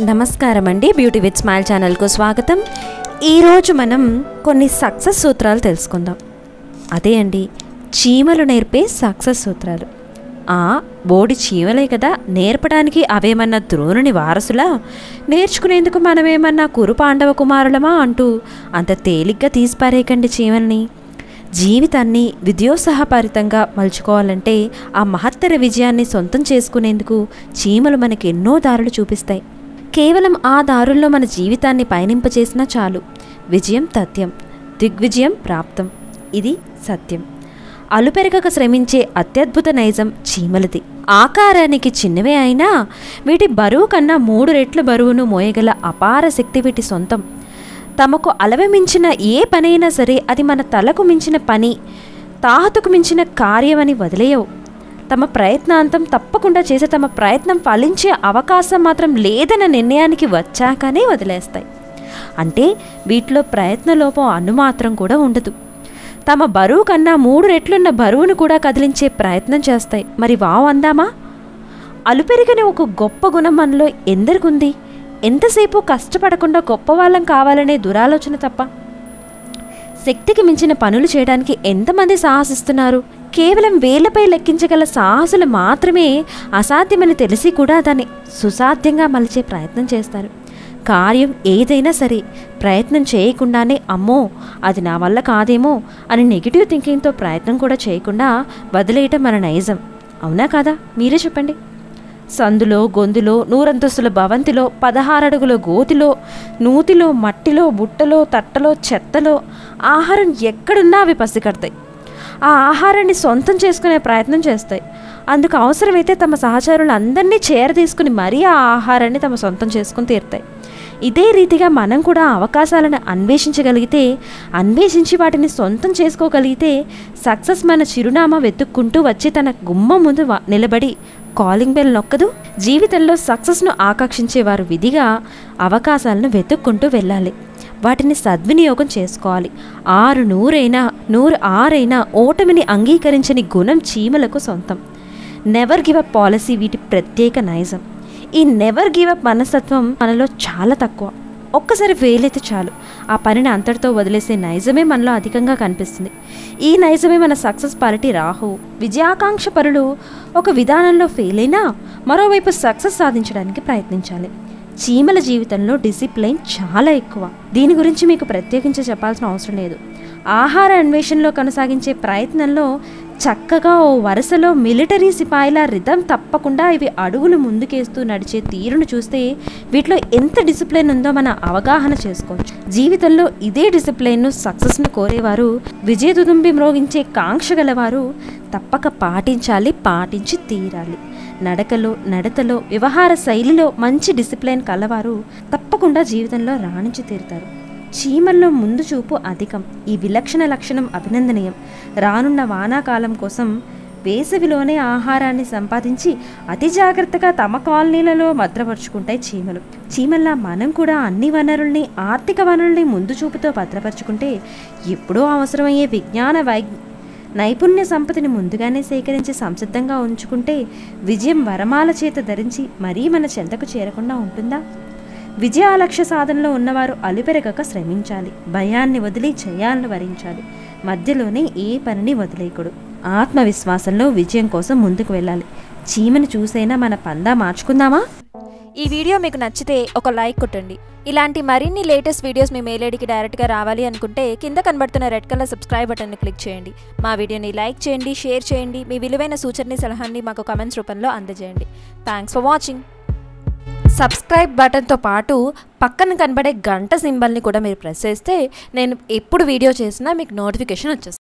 నమస్కారం అండి beauty with smile ఛానల్కు స్వాగతం. ఈరోజు మనం కొన్ని సక్సెస్ సూత్రాలు తెలుసుకుందాం. అదే అండి చీమలు నేర్పే సక్సెస్ సూత్రాలు. ఆ బోడి చీమలే కదా నేర్పడానికి అవేమన్నా ద్రోణుని వారసులా? నేర్చుకునేందుకు మనమేమన్నా కురు పాండవ కుమారులమా అంటూ అంత తేలిగ్గా తీసిపారేయకండి చీమల్ని. జీవితాన్ని విద్యోత్సాహపరితంగా మలుచుకోవాలంటే ఆ మహత్తర విజయాన్ని సొంతం చేసుకునేందుకు చీమలు మనకి ఎన్నో దారులు చూపిస్తాయి. కేవలం ఆ దారుల్లో మన జీవితాన్ని పయనింపచేసినా చాలు. విజయం తథ్యం. దిగ్విజయం ప్రాప్తం. ఇది సత్యం. అలుపెరగక శ్రమించే అత్యద్భుత నైజం చీమలది. ఆకారానికి చిన్నవే అయినా వీటి బరువు కన్నా మూడు రెట్ల బరువును మోయగల అపార శక్తి వీటి సొంతం. తమకు అలవమించిన ఏ పనైనా సరే అది మన తలకు మించిన పని తాహతుకు మించిన కార్యమని వదిలేయవు. తమ ప్రయత్నాంతం తప్పకుండా చేసే తమ ప్రయత్నం ఫలించే అవకాశం మాత్రం లేదన్న నిర్ణయానికి వచ్చాకనే వదిలేస్తాయి. అంటే వీటిలో ప్రయత్నలోపం అణుమాత్రం కూడా ఉండదు. తమ బరువు కన్నా మూడు రెట్లున్న బరువును కూడా కదిలించే ప్రయత్నం చేస్తాయి. మరి వావ్ అందామా? అలుపెరిగిన ఒక గొప్ప గుణం మనలో ఎందరికుంది? ఎంతసేపు కష్టపడకుండా గొప్పవాళ్ళం కావాలనే దురాలోచన తప్ప? శక్తికి మించిన పనులు చేయడానికి ఎంతమంది సాహసిస్తున్నారు? కేవలం వేలపై లెక్కించగల సాహసులు మాత్రమే అసాధ్యమని తెలిసి కూడా దాన్ని సుసాధ్యంగా మలిచే ప్రయత్నం చేస్తారు. కార్యం ఏదైనా సరే ప్రయత్నం చేయకుండానే అమ్మో అది నా వల్ల కాదేమో అని నెగిటివ్ థింకింగ్తో ప్రయత్నం కూడా చేయకుండా వదిలేయటం మన నైజం. అవునా కాదా? మీరే చెప్పండి. సందులో గొంతులో నూరంతస్తుల భవంతిలో పదహారడుగుల గోతిలో నూతిలో మట్టిలో బుట్టలో తట్టలో చెత్తలో ఆహారం ఎక్కడున్నా అవి పసిగడతాయి ఆ ఆహారాన్ని సొంతం చేసుకునే ప్రయత్నం చేస్తాయి. అందుకు అవసరమైతే తమ సహచరులందరినీ చేరదీసుకుని మరీ ఆ ఆహారాన్ని తమ సొంతం చేసుకుని తీరుతాయి. ఇదే రీతిగా మనం కూడా అవకాశాలను అన్వేషించగలిగితే అన్వేషించి వాటిని సొంతం చేసుకోగలిగితే సక్సెస్ మన చిరునామా వెతుక్కుంటూ వచ్చి తన గుమ్మం ముందు నిలబడి కాలింగ్ బెల్ నొక్కదు. జీవితంలో సక్సెస్ను ఆకాంక్షించేవారు విధిగా అవకాశాలను వెతుక్కుంటూ వెళ్ళాలి. వాటిని సద్వినియోగం చేసుకోవాలి. ఆరు నూరైనా నూరు ఆరైనా ఓటమిని అంగీకరించని గుణం చీమలకు సొంతం. నెవర్ గివ్ అప్ పాలసీ వీటి ప్రత్యేక నైజం. ఈ నెవర్ గివ్ అప్ మనస్తత్వం మనలో చాలా తక్కువ. ఒక్కసారి వేలైతే చాలు. ఆ పనిని అంతటితో వదిలేసే నైజమే మనలో అధికంగా కనిపిస్తుంది. ఈ నైజమే మన సక్సెస్ పాలిటీ రాహు. విజయాకాంక్ష పరులు ఒక విధానంలో ఫెయిల్ అయినా మరోవైపు సక్సెస్ సాధించడానికి ప్రయత్నించాలి. చీమల జీవితంలో డిసిప్లైన్ చాలా ఎక్కువ. దీని గురించి మీకు ప్రత్యేకించి చెప్పాల్సిన అవసరం లేదు. ఆహార అన్వేషణలో కొనసాగించే ప్రయత్నంలో చక్కగా ఓ వరుసలో మిలిటరీ సిపాయిల రిధం తప్పకుండా ఇవి అడుగులు ముందుకేస్తూ నడిచే తీరును చూస్తే వీటిలో ఎంత డిసిప్లిన్ ఉందో మన అవగాహన చేసుకోవచ్చు. జీవితంలో ఇదే డిసిప్లిన్ను సక్సెస్ను కోరేవారు విజయదుదుంబి మ్రోగించే కాంక్ష గలవారు తప్పక పాటించాలి పాటించి తీరాలి. నడకలో నడతలో వ్యవహార శైలిలో మంచి డిసిప్లిన్ కలవారు తప్పకుండా జీవితంలో రాణించి తీరుతారు. చీమల్లో ముందు చూపు అధికం. ఈ విలక్షణ లక్షణం అభినందనీయం. రానున్న వానాకాలం కోసం వేసవిలోనే ఆహారాన్ని సంపాదించి అతి జాగ్రత్తగా తమ కాలనీలలో భద్రపరుచుకుంటాయి చీమలు. చీమల్లా మనం కూడా అన్ని వనరుల్ని ఆర్థిక వనరుల్ని ముందు చూపుతో భద్రపరుచుకుంటే ఎప్పుడూ అవసరమయ్యే విజ్ఞాన వై నైపుణ్య సంపదని ముందుగానే సేకరించి సంసిద్ధంగా ఉంచుకుంటే విజయం వరమాల చేత ధరించి మరీ మన చెంతకు చేరకుండా ఉంటుందా? విజయాలక్ష్య సాధనలో ఉన్నవారు అలుపెరగక శ్రమించాలి. భయాన్ని వదిలి జయాలను వరించాలి. మధ్యలోనే ఏ పనిని వదిలేయకూడదు. ఆత్మవిశ్వాసంలో విజయం కోసం ముందుకు వెళ్ళాలి. చీమను చూసైనా మన పందా మార్చుకుందామా? ఈ వీడియో మీకు నచ్చితే ఒక లైక్ కొట్టండి. ఇలాంటి మరిన్ని లేటెస్ట్ వీడియోస్ మీ మెయిల్ ఐడికి డైరెక్ట్గా రావాలి అనుకుంటే కింద కనబడుతున్న రెడ్ కలర్ సబ్స్క్రైబ్ బటన్ని క్లిక్ చేయండి. మా వీడియోని లైక్ చేయండి షేర్ చేయండి. మీ విలువైన సూచనని సలహాన్ని మాకు కమెంట్స్ రూపంలో అందజేయండి. Thanks for watching. సబ్స్క్రైబ్ బటన్తో పాటు పక్కన కనబడే గంట సింబల్ని కూడా మీరు ప్రెస్ చేస్తే నేను ఎప్పుడు వీడియో చేసినా మీకు నోటిఫికేషన్ వచ్చేస్తుంది.